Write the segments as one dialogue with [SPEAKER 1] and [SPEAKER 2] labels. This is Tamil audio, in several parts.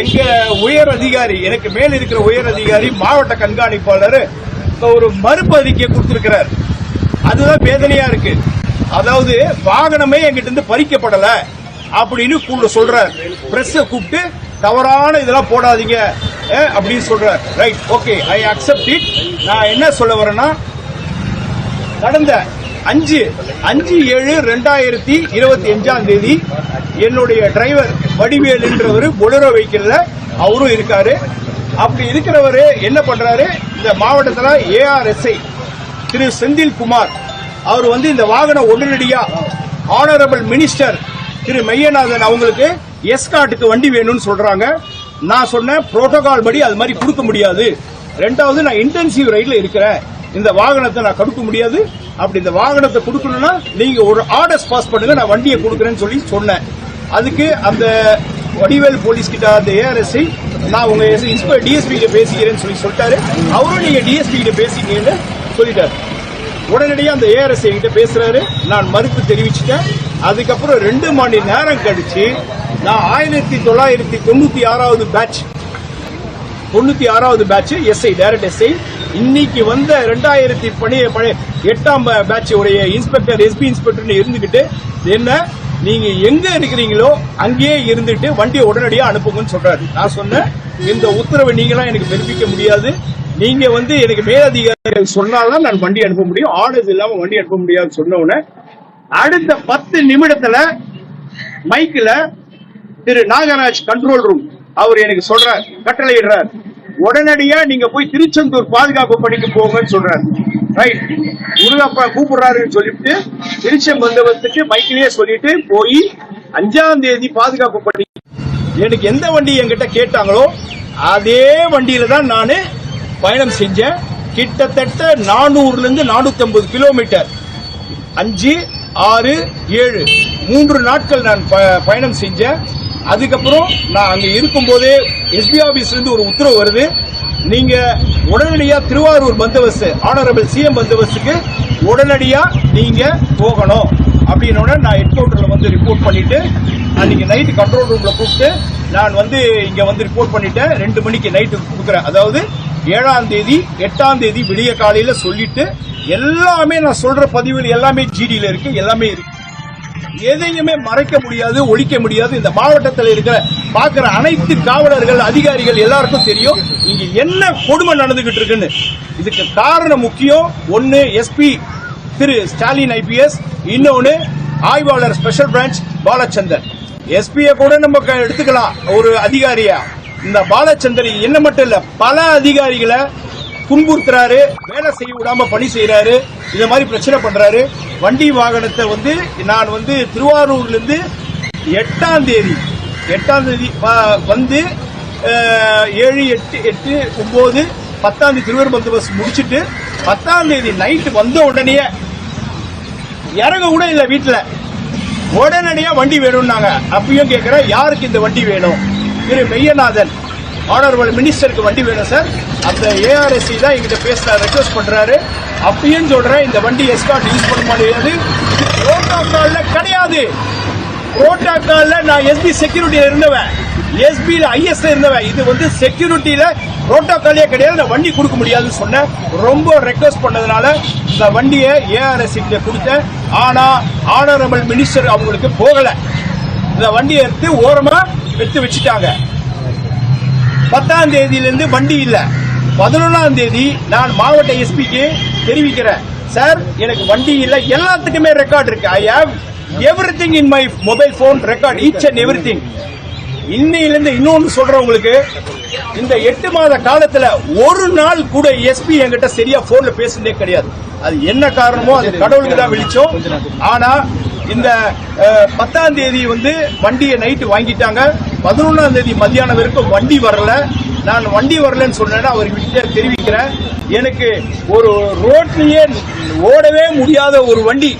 [SPEAKER 1] எங்க உயர் அதிகாரி எனக்கு மேல் இருக்கிற உயர் அதிகாரி மாவட்ட கண்காணிப்பாளர் ஒரு மறுப்பு அறிக்கை கொடுத்திருக்கிறார். அதுதான் வேதனையா இருக்கு. அதாவது வாகனமே எங்கிட்ட இருந்து பறிக்கப்படல அப்படின்னு கூட சொல்றார். பிரஸ் கூப்பிட்டு தவறான இதெல்லாம் போடாதீங்க. அப்படின்னு சொல்றார். Right okay I accept it நான் என்ன சொல்ல வரேன்னா கடந்த அஞ்சு அஞ்சு ஏழு ரெண்டாயிரத்தி இருபத்தி அஞ்சாம் தேதி என்னுடைய டிரைவர் வடிவேலுன்றவர் பொலரோ வெஹிக்கிள்ல அவரும் இருக்காரு. அப்படி இருக்கிறவரு என்ன பண்றாரு? இந்த மாவட்டத்தில் ஏஆர்எஸ்ஐ திரு செந்தில் குமார் அவர் வந்து இந்த வாகனம் உடனடியா ஆனரபிள் மினிஸ்டர் திரு மையநாதன் அவங்களுக்கு எஸ்காட்டுக்கு வண்டி வேணும்னு சொல்றாங்க. நான் சொன்ன புரோட்டோகால் படி அது மாதிரி கொடுக்க முடியாது. ரெண்டாவது நான் இன்டென்சிவ் ரைட்ல இருக்கிறேன். இந்த வாகனத்தை நான் கொடுக்க முடியாது. அப்படி இந்த வாகனத்தை கொடுக்கணும்னா நீங்க ஒரு ஆர்டர்ஸ் பாஸ் பண்ணுங்க நான் வண்டியை கொடுக்குறேன்னு சொல்லி சொன்னேன். அதுக்கு அந்த வடிவேல் போலீஸ் கிட்ட அந்த ஏஆர்எஸ்ஐ நான் உங்க டிஎஸ்பி கிட்ட பேசிக்கிறேன்னு சொல்லி சொல்லிட்டாரு. அவரும் நீங்க டிஎஸ்பி கிட்ட பேசிக்கிறீங்கன்னு சொல்லிட்டாரு. உடனடியாக அந்த ஏஆர்எஸ் கிட்ட பேசுறாரு. நான் மறுப்பு தெரிவிச்சிட்டேன். அதுக்கப்புறம் ரெண்டு மணி நேரம் கழிச்சு நான் ஆயிரத்தி தொள்ளாயிரத்தி தொண்ணூத்தி ஆறாவது பேட்ச் தொண்ணூத்தி ஆறாவது பேட்ச் எஸ்ஐ டைரக்ட் எஸ்ஐ இன்னைக்கு வந்த ரெண்டாயிரத்தி பணி எட்டாம் பேட்ச் உடைய இன்ஸ்பெக்டர் எஸ்பி இன்ஸ்பெக்டர் இருந்துகிட்டு என்ன நீங்க எங்க இருக்கிறீங்களோ அங்கேயே இருந்துட்டு வண்டியை உடனடியா அனுப்புங்கன்னு சொல்றாரு. நான் சொன்னேன் இந்த உத்தரவை நீங்களாம் எனக்கு பிறப்பிக்க முடியாது. நீங்க வந்து எனக்கு மேலதிகாரி சொன்னால்தான் நான் வண்டி அனுப்ப முடியும். ஆர்டர்ஸ் இல்லாம வண்டி அனுப்ப முடியாதுன்னு சொன்ன உடனே அடுத்த பத்து நிமிடத்துல மைக்ல திரு நாகராஜ் கண்ட்ரோல் ரூம் அவர் எனக்கு சொல்றார் கட்டளையிடுறார். உடனடியா நீங்க போய் திருச்செந்தூர் பாதுகாப்பு பணிக்கு போங்கன்னு சொல்றாரு. ரைட் முருகப்பா கூப்பிடுறாருன்னு சொல்லிட்டு திருச்செந்தம்பந்தவத்துக்கு மைக்கிலேயே சொல்லிட்டு போய் அஞ்சாம் தேதி பாதுகாப்பு பணி. எனக்கு எந்த வண்டி என்கிட்ட கேட்டாங்களோ அதே வண்டியில தான் நான் பயணம் செஞ்சேன். கிட்டத்தட்ட நானூறுல இருந்து நானூத்தி ஐம்பது கிலோமீட்டர். அஞ்சு ஆறு ஏழு. மூன்று நாட்கள் நான் ப- பயணம் செஞ்சேன். அதுக்கப்புறம் நான் அங்க இருக்கும்போதே எஸ்பி ஆபீஸ்ல இருந்து ஒரு உத்தரவு வருது. நீங்க உடனடியா திருவாரூர் பந்தோபஸ்து ஆனரபிள் சிஎம் பந்தோபஸ்துக்கு உடனடியா நீங்க போகணும். அப்படின்னோட நான் ஹெட் கவுண்டரில் வந்து ரிப்போர்ட் பண்ணிட்டு அன்னைக்கு நைட்டு கண்ட்ரோல் ரூம்ல கூப்பிட்டு நான் வந்து இங்க வந்து ரிப்போர்ட் பண்ணிட்டேன். ரெண்டு மணிக்கு நைட்டு கொடுக்குறேன். அதாவது ஏழாம் தேதி எட்டாம் தேதி விடிய காலையில சொல்லிட்டு எல்லாமே நான் சொல்ற பதிவில் எல்லாமே ஜிடியில இருக்கு எல்லாமே இருக்கு. எதையுமே மறைக்க முடியாது ஒழிக்க முடியாது. இந்த மாவட்டத்தில் இருக்கிற பார்க்கிற அனைத்து காவலர்கள் அதிகாரிகள் எல்லாருக்கும் தெரியும் இங்க என்ன கொடுமை நடந்துகிட்டு இருக்குன்னு. இதுக்கு காரணம் முக்கியம். ஒன்னு எஸ்பி திரு ஸ்டாலின் ஐபிஎஸ் இன்னொன்னு ஆய்வாளர் ஸ்பெஷல் பிரான்ச் பாலச்சந்தர். எஸ்பியை கூட நம்ம எடுத்துக்கலாம். ஒரு அதிகாரியா. இந்த பாலச்சந்தர் என்ன மட்டும் இல்ல பல அதிகாரிகளை துன்புறுத்துறாரு வேலை செய்ய விடாம பணி செய்யறாரு இந்த மாதிரி பிரச்சனை பண்றாரு. வண்டி வாகனத்தை வந்து நான் வந்து திருவாரூர்ல இருந்து எட்டாம் தேதி எட்டாம் தேதி வந்து ஏழு எட்டு எட்டு ஒன்பது பத்தாம் தேதி திருவாரூர் பந்தோபஸ்து முடிச்சுட்டு பத்தாம் தேதி நைட்டு வந்த உடனே இறங்க கூட இல்லை வீட்டில் உடனடியாக வண்டி வேணும்னாங்க. அப்பயும் கேட்குறேன் யாருக்கு இந்த வண்டி வேணும்? திரு மெய்யநாதன். ஆனரபிள் மினிஸ்டருக்கு வண்டி வேணும் சார். அந்த ஏஆர்எஸ்சி தான் எங்கிட்ட பேச ரெக்வஸ்ட் பண்றாரு. அப்பயும் சொல்றேன் இந்த வண்டி எஸ்கார்ட் யூஸ் பண்ண முடியாது புரோட்டோகால்ல கிடையாது. புரோட்டோகால்ல நான் எஸ்பி செக்யூரிட்டியில இருந்தவன். எஸ்பியில் ஐஎஸ் இருந்தவன். இது வந்து செக்யூரிட்டியில புரோட்டோகாலே கிடையாது. நான் வண்டி கொடுக்க முடியாதுன்னு சொன்னேன். ரொம்ப ரெக்வஸ்ட் பண்ணதுனால இந்த வண்டியை ஏஆர்எஸ் கிட்ட கொடுத்தேன். ஆனா ஆனரபிள் மினிஸ்டர் அவங்களுக்கு போகல. இந்த வண்டியை எடுத்து ஓரமா எடுத்து வச்சுட்டாங்க. பத்தாம் தேதியிலிருந்து வண்டி இல்லை. பதினொன்றாம் தேதி நான் மாவட்ட எஸ்பிக்கு தெரிவிக்கிறேன். சார் எனக்கு வண்டி இல்லை. எல்லாத்துக்குமே ரெக்கார்ட் இருக்கு. I have everything in my mobile phone record each and everything இன்னையிலிருந்து இன்னொன்று சொல்றேன் உங்களுக்கு. இந்த எட்டு மாத காலத்துல ஒரு நாள் கூட எஸ்பி என்கிட்ட சரியா போன்ல பேசுனதே கிடையாது. அது என்ன காரணமோ அது கடவுளுக்கு தான் விழிச்சோம் ஆனா இந்த பத்தாம் தேதி வந்து வண்டியை நைட்டு வாங்கிட்டாங்க. பதினொன்றாம் தேதி மத்தியானம் வரைக்கும் வண்டி வரல. நான் வண்டி வரலன்னு சொன்னேன்னா அவர்கிட்ட தெரிவிக்கிறேன். எனக்கு ஒரு ரோட்லேயே ஓடவே முடியாத ஒரு வண்டி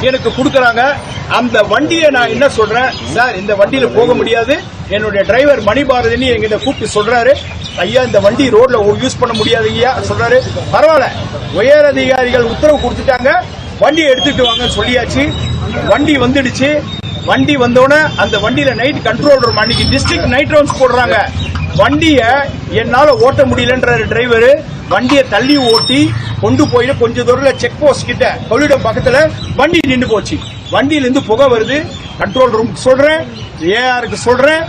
[SPEAKER 1] எனக்கு கொடுக்குறாங்க. அந்த வண்டியை நான் என்ன சொல்றேன்? சார் இந்த வண்டியில போக முடியாது. என்னுடைய டிரைவர் மணிபாரதினி எங்கிட்ட கூப்பிட்டு சொல்றாரு. ஐயா இந்த வண்டி ரோட்ல யூஸ் பண்ண முடியாது ஐயா சொல்றாரு. பரவாயில்ல. உயர் அதிகாரிகள் உத்தரவு கொடுத்துட்டாங்க. வண்டியை எடுத்துட்டு வாங்கன்னு சொல்லியாச்சு. வண்டி வந்துடுச்சு. வண்டி வந்தோடனே அந்த வண்டியில நைட் கண்ட்ரோல் ரூம் அன்னைக்கு டிஸ்ட்ரிக்ட் நைட் ரவுண்ட்ஸ் போடுறாங்க. வண்டிய என்னால ஓட்ட முடியலன்ற டிரைவர் வண்டியை தள்ளி ஓட்டி கொண்டு போயிட்டு கொஞ்ச தூரத்தில் செக் போஸ்ட் கிட்ட கொள்ளிடம் பக்கத்துல வண்டி நின்று போச்சு. வண்டியில இருந்து புகை வருது. கண்ட்ரோல் ரூமுக்கு சொல்றேன் ஏஆருக்கு சொல்றேன்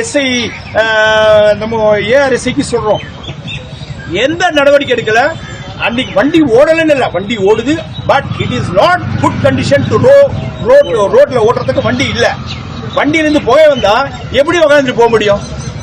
[SPEAKER 1] எஸ்ஐ நம்ம ஏஆர்எஸ்ஐக்கு சொல்றோம். எந்த நடவடிக்கை எடுக்கல? அன்னைக்கு வண்டி ஓடலன்னு இல்லை வண்டி ஓடுது but it is not good condition to road ரோட்ல ஓட்டுறதுக்கு வண்டி இல்லை. வண்டியிலிருந்து போக வந்தா எப்படி உட்காந்துட்டு போக முடியும்?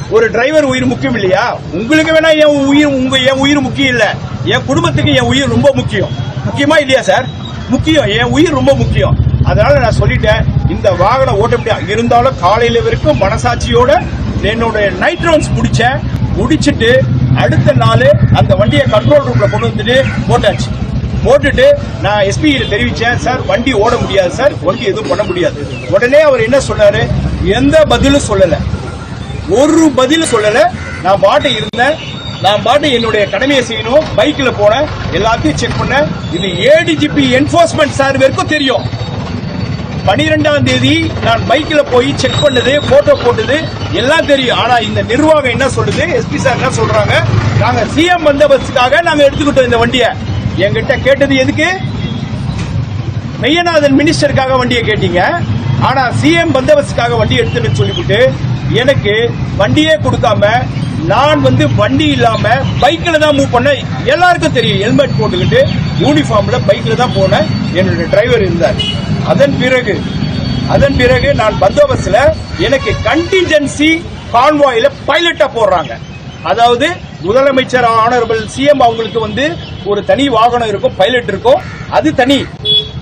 [SPEAKER 1] ஒரு டிரைவர் உயிர் முக்கியம் இல்லையா? உங்களுக்கு வேணா என் உயிர் உங்க என் உயிர் முக்கியம் இல்லை. என் குடும்பத்துக்கு என் உயிர் ரொம்ப முக்கியம். முக்கியமா இல்லையா சார் முக்கியம். என் உயிர் ரொம்ப முக்கியம். அதனால நான் சொல்லிட்டேன் இந்த வாகனம் ஓட்ட முடியாது இருந்தாலும் காலையில வரைக்கும் மனசாட்சியோட என்னோட நைட் ரவுண்ட்ஸ் முடிச்சேன். முடிச்சுட்டு அடுத்த நாள் அந்த வண்டியை கண்ட்ரோல் ரூம்ல கொண்டு வந்துட்டு போட்டாச்சு. போட்டுட்டு நான் எஸ்பி தெரிவிச்சேன் சார் வண்டி ஓட முடியாது சார். வண்டி எதுவும் பண்ண முடியாது. உடனே அவர் என்ன சொன்னாரு? எந்த பதிலும் சொல்லல. ஒரு பதிலும் சொல்லல. நான் பாட்டு இருந்தேன். நான் பாட்டு என்னுடைய கடமையை செய்யணும். பைக்ல போனேன். எல்லாத்தையும் செக் பண்ணேன். இது ஏடிஜிபி என்போர்ஸ்மெண்ட் சார் வரைக்கும் தெரியும். பனிரெண்டாம் தேதி நான் பைக்ல போய் செக் பண்ணது போட்டோ போட்டது எல்லாம் தெரியும். ஆனா இந்த நிர்வாகம் என்ன சொல்லுது? எஸ்பி சார் என்ன சொல்றாங்க? நாங்க சிஎம் பந்தோபஸ்துக்காக நாங்க எடுத்துக்கிட்டோம் இந்த வண்டியை. என்கிட்ட கேட்டது எதுக்கு? மெய்யநாதன் மினிஸ்டருக்காக வண்டியை கேட்டீங்க. ஆனா சிஎம் பந்தோபஸ்துக்காக வண்டி எடுத்துன்னு சொல்லிவிட்டு எனக்கு வண்டியே கொடுக்காம நான் வந்து வண்டி இல்லாம பைக்கில் தான் மூவ் பண்ண எல்லாருக்கும் தெரியும். ஹெல்மெட் போட்டுக்கிட்டு யூனிஃபார்ம்ல பைக்கில் தான் போனேன். என்னுடைய டிரைவர் இருந்தார். அதன் பிறகு அதன் பிறகு நான் பந்தோபஸ்துல எனக்கு கண்டிஜென்சி கான்வாயில பைலட்டா போடுறாங்க. அதாவது முதலமைச்சர் ஆனரபிள் சிஎம் அவங்களுக்கு வந்து ஒரு தனி வாகனம் இருக்கும் பைலட் இருக்கும். அது தனி.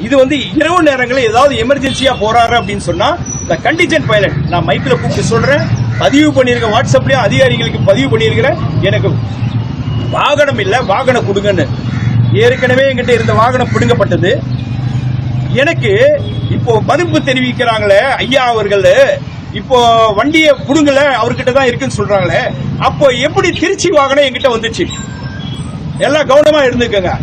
[SPEAKER 1] இது வந்து இரவு நேரங்களில் ஏதாவது எமர்ஜென்சியா போறாரு அப்படின்னு சொன்னா இந்த கண்டிஜென்ட் பைலட் நான் மைக்கில் கூப்பிட்டு சொல்றேன். பதிவு பண்ணியிருக்கேன் வாட்ஸ்அப்லயும் அதிகாரிகளுக்கு பதிவு பண்ணியிருக்கிறேன் எனக்கு வாகனம் இல்லை வாகனம் கொடுங்கன்னு. ஏற்கனவே என்கிட்ட இருந்த வாகனம் பிடுங்கப்பட்டது. எனக்கு இப்போ மதிப்பு தெரிவிக்கிறாங்களே ஐயா அவர்கள். இப்போ வண்டியை புடுங்கல அவர்கிட்ட தான் இருக்குன்னு சொல்றாங்களே. அப்போ எப்படி திருச்சி வாகனம் என்கிட்ட வந்துச்சு? எல்லாம் கவனமா இருந்துக்கங்க.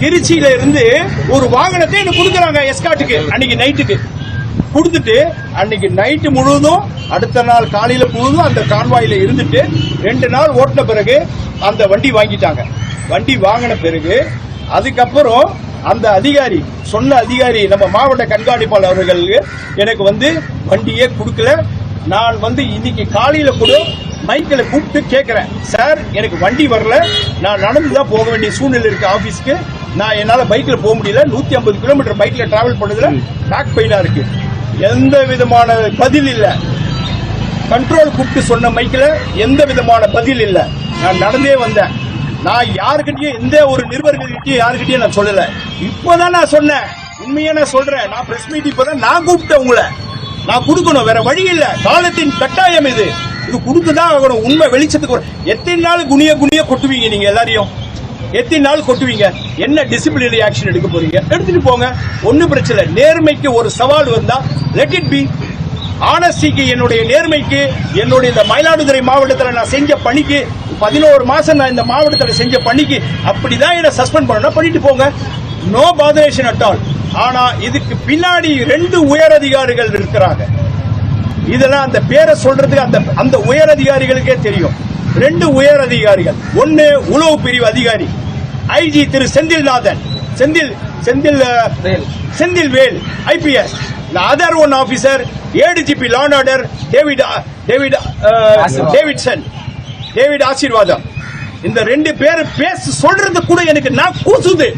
[SPEAKER 1] திருச்சியில இருந்து ஒரு வாகனத்தை எனக்கு கொடுக்குறாங்க எஸ்காட்டுக்கு அன்னைக்கு நைட்டுக்கு கொடுத்துட்டு அன்னைக்கு நைட்டு முழுவதும் அடுத்த நாள் காலையில முழுவதும் அந்த கான்வாயில இருந்துட்டு ரெண்டு நாள் ஓட்டின பிறகு அந்த வண்டி வாங்கிட்டாங்க. வண்டி வாங்கின பிறகு அதுக்கப்புறம் அந்த அதிகாரி சொன்ன அதிகாரி நம்ம மாவட்ட கண்காணிப்பாளர் அவர்களுக்கு எனக்கு வந்து வண்டியே கொடுக்கல. நான் வந்து இன்னைக்கு காலையில கூட மைக்கில் கூப்பிட்டு கேட்கிறேன் சார் எனக்கு வண்டி வரல. நான் நடந்து தான் போக வேண்டிய சூழ்நிலை இருக்கு ஆபீஸ்க்கு. நான் என்னால பைக்ல போக முடியல. நூத்தி ஐம்பது கிலோமீட்டர் பைக்ல டிராவல் பண்ணதுல பேக் பெயினா இருக்கு. எந்த விதமான பதில் இல்ல. கண்ட்ரோல் கூப்பிட்டு சொன்ன மைக்கில் எந்த விதமான பதில் இல்ல. நான் நடந்தே வந்தேன். நான் யாருக்கிட்டயும் எந்த ஒரு நிருபர்கள்கிட்டயும் யாருக்கிட்டயும் நான் சொல்லல. இப்போதான் நான் சொன்னேன். உண்மையா நான் சொல்றேன். நான் பிரஸ் மீட் இப்பதான் நான் கூப்பிட்டேன் உங்களை. நான் கொடுக்கணும். வேற வழி இல்ல. காலத்தின் கட்டாயம் இது. இது கொடுத்துதான் ஆகணும். உண்மை வெளிச்சத்துக்கு வரும். எத்தனை நாள் குனிய குனிய கொட்டுவீங்க நீங்க எல்லாரையும்? எத்தனை நாள் கொட்டுவீங்க? என்ன டிசிப்ளினரி ஆக்ஷன் எடுக்க போறீங்க? எடுத்துட்டு போங்க. ஒன்னும் பிரச்சனை நேர்மைக்கு ஒரு சவால் வந்தா லெட் இட் பி ஆனஸ்டிக்கு என்னுடைய நேர்மைக்கு என்னுடைய இந்த மயிலாடுதுறை மாவட்டத்தில் நான் செஞ்ச பணிக்கு பதினோரு மாசம் நான் இந்த மாவட்டத்தில் செஞ்ச பணிக்கு அப்படிதான் என்ன சஸ்பெண்ட் பண்ணணும். பண்ணிட்டு போங்க. நோ பாதரேஷன் அட் ஆல் ஆனா இதுக்கு பின்னாடி ரெண்டு உயர் அதிகாரிகள் இருக்கிறாங்க. இதெல்லாம் அந்த பேரை சொல்றதுக்கு அந்த அந்த உயர் அதிகாரிகளுக்கே தெரியும். ரெண்டு உயர் அதிகாரிகள் ஒன்னு உளவு பிரிவு அதிகாரி. IG Thiru Senthilnathan. Senthil Senthil Senthil Vel IPS other one officer ADGP law and order David David Davidson David Asirvatham இந்த ரெண்டு பேர் பேச சொல்றது கூட எனக்கு நான் கூசுது.